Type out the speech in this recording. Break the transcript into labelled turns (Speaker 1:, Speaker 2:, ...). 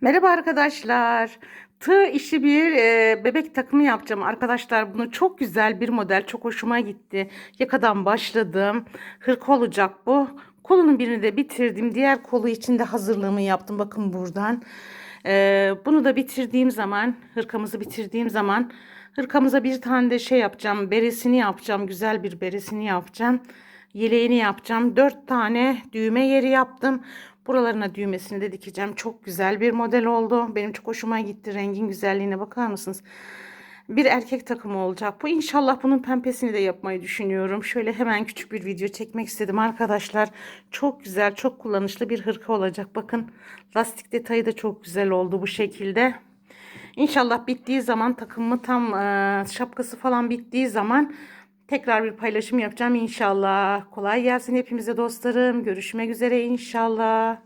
Speaker 1: Merhaba arkadaşlar. Tığ işi bir e, bebek takımı yapacağım. Arkadaşlar bunu çok güzel bir model. Çok hoşuma gitti. Yakadan başladım. Hırka olacak bu. Kolunun birini de bitirdim. Diğer kolu için de hazırlığımı yaptım. Bakın buradan. E, bunu da bitirdiğim zaman, hırkamızı bitirdiğim zaman hırkamıza bir tane de şey yapacağım. Beresini yapacağım. Güzel bir beresini yapacağım. Yeleğini yapacağım. Dört tane düğme yeri yaptım. Buralarına düğmesini de dikeceğim. Çok güzel bir model oldu. Benim çok hoşuma gitti. Rengin güzelliğine bakar mısınız? Bir erkek takımı olacak. Bu inşallah bunun pembesini de yapmayı düşünüyorum. Şöyle hemen küçük bir video çekmek istedim arkadaşlar. Çok güzel, çok kullanışlı bir hırka olacak. Bakın lastik detayı da çok güzel oldu bu şekilde. İnşallah bittiği zaman takımı tam e, şapkası falan bittiği zaman tekrar bir paylaşım yapacağım inşallah. Kolay gelsin hepimize dostlarım. Görüşmek üzere inşallah.